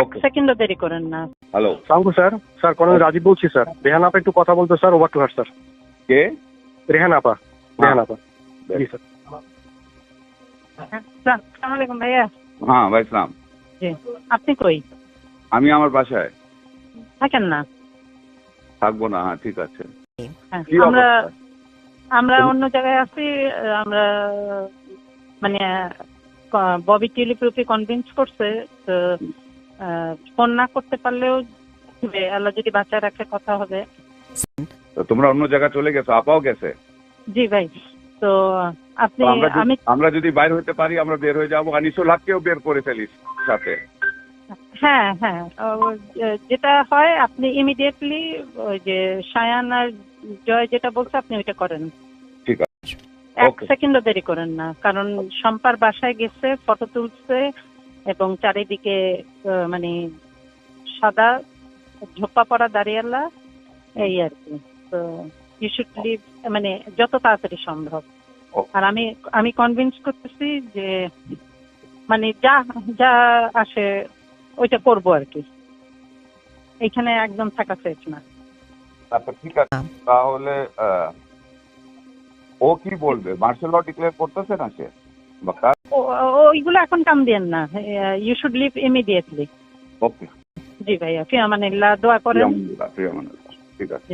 এক সেকেন্ডও দেরি করেন না। হ্যালো সালামু স্যার স্যার কর্নেল রাজীব বলছি স্যার। রেহান আপা একটু কথা বলতো sir over to her sir. কে? রেহান আপা রেহান আপা। জি স্যার। আসসালামু আলাইকুম ভাইয়া। হ্যাঁ ভাই জি আপনি কই? আমি আমার বাসায়। থাকেন না? থাকব না হ্যাঁ ঠিক আছে। হ্যাঁ, আমরা আমরা অন্য জায়গায় আছি আমরা মানে ববি টেলিপ্রুফে কনভিন্স করছে তো ফোন না করতে পারলেও আল্লাহ যদি বাঁচায় রাখে কথা হবে। তো তোমরা অন্য জায়গায় চলে গেছো আপাও গেছে? জি ভাই তো আপনি আমি আমরা যদি বাইর হতে পারি আমরা বের হয়ে যাব। আনিসুল হককেও বের করে ফেলিস সাথে। হ্যাঁ হ্যাঁ যেটা হয় আপনি ইমিডিয়েটলি ওই যে সায়ান আর জয় যেটা বলছে আপনি ওইটা করেন। এক সেকেন্ডও দেরি করেন না কারণ শম্পার বাসায় গেছে ফটো তুলছে এবং চারিদিকে মানে সাদা ঝোপা পড়া দাঁড়িয়ালা এই আর কি। তো ইউ শুড লিভ মানে যত তাড়াতাড়ি সম্ভব। আর আমি আমি কনভিন্স করতেছি যে মানে যা যা আসে ওইটা করব আর কি। এখানে একদম থাকা সেফ না। আচ্ছা ঠিক আছে। তাহলে ও কি বলবে? মার্শাল ল ডিক্লেয়ার করতেছে না সে? ওইগুলো এখন কাম দেন না। You should leave immediately okay জি ভাইয়া ফিয়ামানিল্লাহ দোয়া করেন। ঠিক আছে।